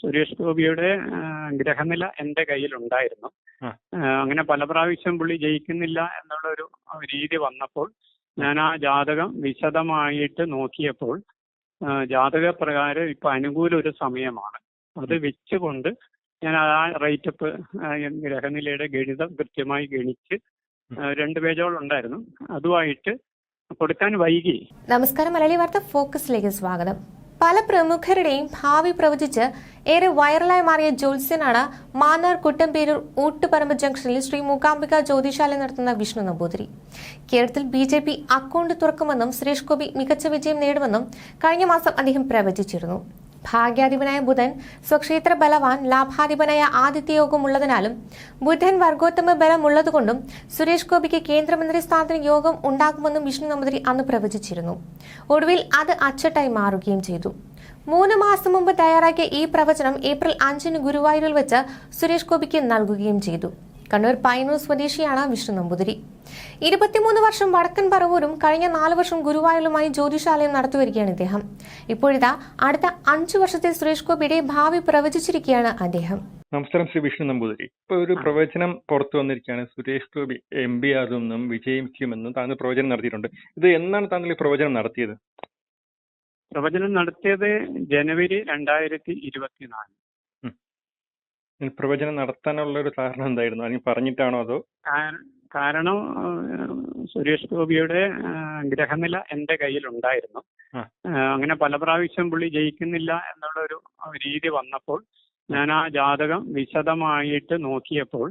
സുരേഷ് ഗോപിയുടെ ഗ്രഹനില എന്റെ കയ്യിലുണ്ടായിരുന്നു. അങ്ങനെ പല പ്രാവശ്യം പുള്ളി ജയിക്കുന്നില്ല എന്നുള്ള ഒരു രീതി വന്നപ്പോൾ ഞാൻ ആ ജാതകം വിശദമായിട്ട് നോക്കിയപ്പോൾ ജാതക പ്രകാരം ഇപ്പൊ അനുകൂല ഒരു സമയമാണ്. അത് വെച്ചുകൊണ്ട് ഞാൻ ആ റൈറ്റപ്പ് ഗ്രഹനിലയുടെ ഗണിതം കൃത്യമായി ഗണിച്ച് രണ്ട് പേജോളം ഉണ്ടായിരുന്നു. അതുമായിട്ട് കൊടുക്കാൻ വൈകി. നമസ്കാരം മലയാളി വാർത്ത ഫോക്കസിലേക്ക് സ്വാഗതം. പല പ്രമുഖരുടെയും ഭാവി പ്രവചിച്ച് ഏറെ വൈറലായി മാറിയ ജ്യോത്സ്യനാണ് മാന്നാർ കുട്ടമ്പേരൂർ ഊട്ടുപറമ്പ് ജംഗ്ഷനിൽ ശ്രീ മൂകാംബിക ജ്യോതിശാല നടത്തുന്ന വിഷ്ണു നമ്പൂതിരി. കേരളത്തിൽ ബി ജെ പി അക്കൗണ്ട് തുറക്കുമെന്നും സുരേഷ് ഗോപി മികച്ച വിജയം നേടുമെന്നും കഴിഞ്ഞ മാസം അദ്ദേഹം പ്രവചിച്ചിരുന്നു. ഭാഗ്യാധിപനായ ബുധൻ സ്വക്ഷേത്ര ബലവാൻ ലാഭാധിപനായ ആദിത്യയോഗം ഉള്ളതിനാലും ബുധൻ വർഗോത്തമ ബലം ഉള്ളതുകൊണ്ടും സുരേഷ് ഗോപിക്ക് കേന്ദ്രമന്ത്രി സ്ഥാനത്തിന് യോഗം ഉണ്ടാകുമെന്നും വിഷ്ണു നമ്പൂതിരി അന്ന് പ്രവചിച്ചിരുന്നു. ഒടുവിൽ അത് അച്ചട്ടായി മാറുകയും ചെയ്തു. മൂന്ന് മാസം മുമ്പ് തയ്യാറാക്കിയ ഈ പ്രവചനം ഏപ്രിൽ അഞ്ചിന് ഗുരുവായൂരിൽ വെച്ച് സുരേഷ് ഗോപിക്ക് നൽകുകയും ചെയ്തു. കണ്ണൂർ പൈനൂർ സ്വദേശിയാണ് വിഷ്ണു നമ്പൂതിരി. ഇരുപത്തിമൂന്ന് വർഷം വടക്കൻ പറവൂരും കഴിഞ്ഞ നാല് വർഷം ഗുരുവായൂരുമായി ജ്യോതിശാലയം നടത്തിവരികയാണ് ഇദ്ദേഹം. ഇപ്പോഴിതാ അടുത്ത അഞ്ചു വർഷത്തെ സുരേഷ് ഗോപിയുടെ ഭാവി പ്രവചിച്ചിരിക്കുകയാണ് അദ്ദേഹം. നമസ്കാരം ശ്രീ വിഷ്ണു നമ്പൂതിരി. ഇപ്പൊ ഒരു പ്രവചനം പുറത്തു വന്നിരിക്കുകയാണ്. സുരേഷ് ഗോപി എം പി ആകുമെന്നും വിജയിക്കുമെന്നും താങ്കൾ പ്രവചനം നടത്തിയിട്ടുണ്ട്. ഇത് എന്നാണ് താങ്കൾ ഈ പ്രവചനം നടത്തിയത്? പ്രവചനം നടത്തിയത് ജനുവരി രണ്ടായിരത്തി ഇരുപത്തിനാല്. പ്രവചനം നടത്താനുള്ള ഒരു കാരണം എന്തായിരുന്നു? അല്ലെങ്കിൽ പറഞ്ഞിട്ടാണോ അതോ? കാരണം സുരേഷ് ഗോപിയുടെ ഗ്രഹനില എന്റെ കയ്യിലുണ്ടായിരുന്നു. അങ്ങനെ പല പ്രാവശ്യം പുള്ളി ജയിക്കുന്നില്ല എന്നുള്ള ഒരു രീതി വന്നപ്പോൾ ഞാൻ ആ ജാതകം വിശദമായിട്ട് നോക്കിയപ്പോൾ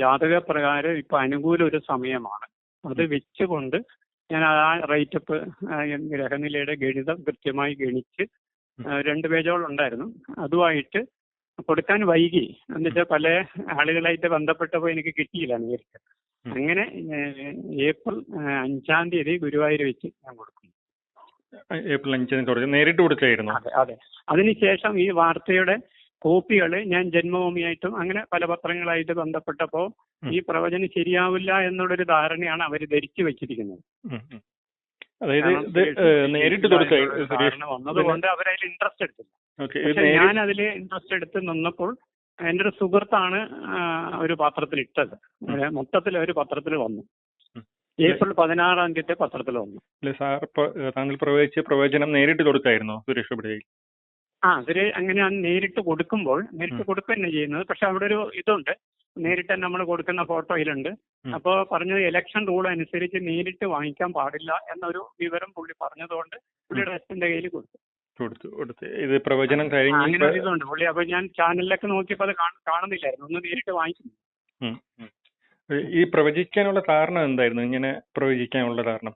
ജാതക പ്രകാരം ഇപ്പൊ അനുകൂല ഒരു സമയമാണ്. അത് വെച്ചുകൊണ്ട് ഞാൻ ആ റൈറ്റപ്പ് ഗ്രഹനിലയുടെ ഗണിതം കൃത്യമായി ഗണിച്ച് രണ്ട് പേജോളം ഉണ്ടായിരുന്നു അതുമായിട്ട് കൊടുക്കാൻ വൈകി. എന്നുവെച്ചാൽ പല ആളുകളായിട്ട് ബന്ധപ്പെട്ടപ്പോൾ എനിക്ക് കിട്ടിയില്ല നേരിട്ട്. അങ്ങനെ ഏപ്രിൽ അഞ്ചാം തീയതി ഗുരുവായൂർ വെച്ച് ഞാൻ കൊടുക്കും ഏപ്രിൽ അഞ്ചാം തീയതി നേരിട്ട് കൊടുക്കായിരുന്നു അതെ അതെ. അതിനുശേഷം ഈ വാർത്തയുടെ കോപ്പികൾ ഞാൻ ജന്മഭൂമിയായിട്ടും അങ്ങനെ പല പത്രങ്ങളായിട്ട് ബന്ധപ്പെട്ടപ്പോൾ ഈ പ്രവചനം ശരിയാവില്ല എന്നുള്ളൊരു ധാരണയാണ് അവർ ധരിച്ചു വെച്ചിരിക്കുന്നത്. അതായത് നേരിട്ട് കൊടുക്കുന്നത് കൊടുക്ക വന്നതുകൊണ്ട് അവരതിൽ ഇൻട്രസ്റ്റ് എടുത്തില്ല. ഞാൻ അതിൽ ഇൻട്രസ്റ്റ് എടുത്ത് നിന്നപ്പോൾ എന്റെ ഒരു സുഹൃത്താണ് ഒരു പത്രത്തിൽ ഇട്ടത് മൊത്തത്തിൽ ഒരു പത്രത്തിൽ വന്നു. ഏപ്രിൽ പതിനാറാം തീയതി പത്രത്തിൽ വന്നു. സാർ പ്ര- ഏഹ്, താങ്കൾ പ്രവചിച്ച പ്രവചനം നേരിട്ട് കൊടുക്കായിരുന്നോ സുരേഷ് ഗോപി ആ അതിൽ അങ്ങനെ നേരിട്ട് കൊടുക്കുമ്പോൾ നേരിട്ട്. കൊടുക്കുക തന്നെ ചെയ്യുന്നത്. പക്ഷെ അവിടെ ഒരു ഇതുണ്ട്. നേരിട്ട് തന്നെ നമ്മൾ കൊടുക്കുന്ന ഫോട്ടോയിലുണ്ട്. അപ്പോൾ പറഞ്ഞത് ഇലക്ഷൻ റൂൾ അനുസരിച്ച് നേരിട്ട് വാങ്ങിക്കാൻ പാടില്ല എന്നൊരു വിവരം പുള്ളി പറഞ്ഞതുകൊണ്ട് പുള്ളിയുടെ അച്ഛന്റെ കയ്യിൽ കൊടുത്തു. കൊടുത്തു കൊടുത്ത്. ഇത് പ്രവചനം കഴിഞ്ഞ് ഇതുണ്ട് പുള്ളി അപ്പൊ ഞാൻ ചാനലിലൊക്കെ നോക്കിയപ്പോൾ അത് കാണുന്നില്ലായിരുന്നു. ഒന്ന് നേരിട്ട് വാങ്ങിക്കുന്നു. ഈ പ്രവചിക്കാനുള്ള കാരണം എന്തായിരുന്നു? ഇങ്ങനെ പ്രവചിക്കാനുള്ള കാരണം?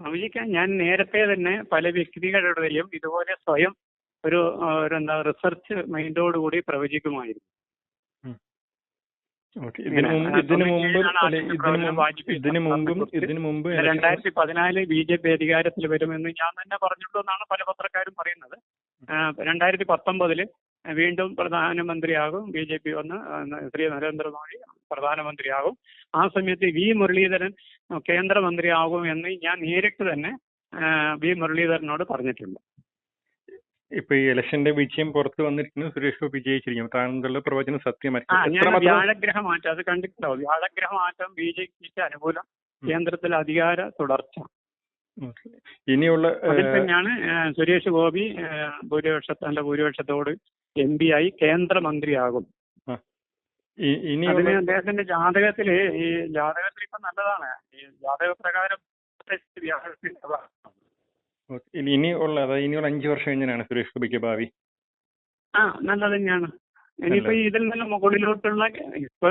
പ്രവചിക്കാൻ ഞാൻ നേരത്തെ തന്നെ പല വ്യക്തികളുടെയും ഇതുപോലെ സ്വയം ഒരു എന്താ റിസർച്ച് മൈൻഡോടുകൂടി പ്രവചിക്കുമായിരുന്നു. ഓക്കെ. ഇതിനു മുമ്പ് ഇതിനു മുമ്പ് ഇതിനു മുമ്പും. ഇതിനു മുമ്പ് രണ്ടായിരത്തി പതിനാല് ബി ജെ പി അധികാരത്തിൽ വരുമെന്ന് ഞാൻ തന്നെ പറഞ്ഞിട്ടുണ്ടെന്നാണ് പല പത്രക്കാരും പറയുന്നത്. രണ്ടായിരത്തി പത്തൊമ്പതിൽ വീണ്ടും പ്രധാനമന്ത്രിയാകും. ബി ജെ പി വന്ന് ശ്രീ നരേന്ദ്രമോദി പ്രധാനമന്ത്രിയാകും. ആ സമയത്ത് വി മുരളീധരൻ കേന്ദ്രമന്ത്രിയാകും എന്ന് ഞാൻ നേരിട്ട് തന്നെ വി മുരളീധരനോട് പറഞ്ഞിട്ടുണ്ട്. ഇപ്പൊ ഈ ഇലക്ഷന്റെ വിജയം പുറത്തു വന്നിരിക്കുന്നു സുരേഷ് ഗോപി ജയിച്ചിരിക്കും താങ്കളുടെ പ്രവചനം സത്യമായിരിക്കും വ്യാഴഗ്രഹ മാറ്റം അത് കണ്ടിട്ടുണ്ടോ വ്യാഴഗ്രഹ മാറ്റം ബി ജെ പിക്ക് അനുകൂലം. കേന്ദ്രത്തിൽ അധികാര തുടർച്ച. ഇനിയുള്ള അതിൽ തന്നെയാണ് സുരേഷ് ഗോപി ഭൂരിപക്ഷ ഭൂരിപക്ഷത്തിന്റെ ഭൂരിപക്ഷത്തോട് എം പി ആയി കേന്ദ്രമന്ത്രിയാകും. അതിന് അദ്ദേഹത്തിന്റെ ജാതകത്തിൽ ഈ ജാതകത്തിൽ ഇപ്പൊ നല്ലതാണ്. ഈ ജാതക പ്രകാരം. ഓക്കേ. ഇനി ഇനിയുള്ള അതായത് ഇനിയുള്ള അഞ്ചു വർഷം കഴിഞ്ഞാണ് സുരേഷ് ഗോപിക്ക് ഭാവി? ആ നല്ലത് തന്നെയാണ്. ഇനിയിപ്പോ ഇതിൽ നിന്ന് മുകളിലോട്ടുള്ള ഇപ്പൊ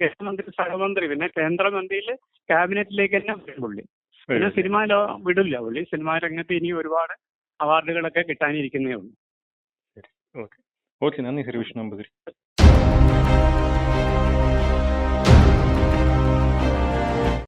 കേന്ദ്രമന്ത്രി സഹമന്ത്രി പിന്നെ കേന്ദ്രമന്ത്രിയിൽ ക്യാബിനറ്റിലേക്ക് തന്നെ വരും പുള്ളി. പിന്നെ സിനിമ വിടില്ല. പുള്ളി സിനിമാ രംഗത്ത് ഇനി ഒരുപാട് അവാർഡുകളൊക്കെ കിട്ടാനിരിക്കുന്നേ ഉള്ളൂ. ഓക്കെ. ഓക്കെ. നന്ദി ശ്രീ വിഷ്ണു നമ്പൂതിരി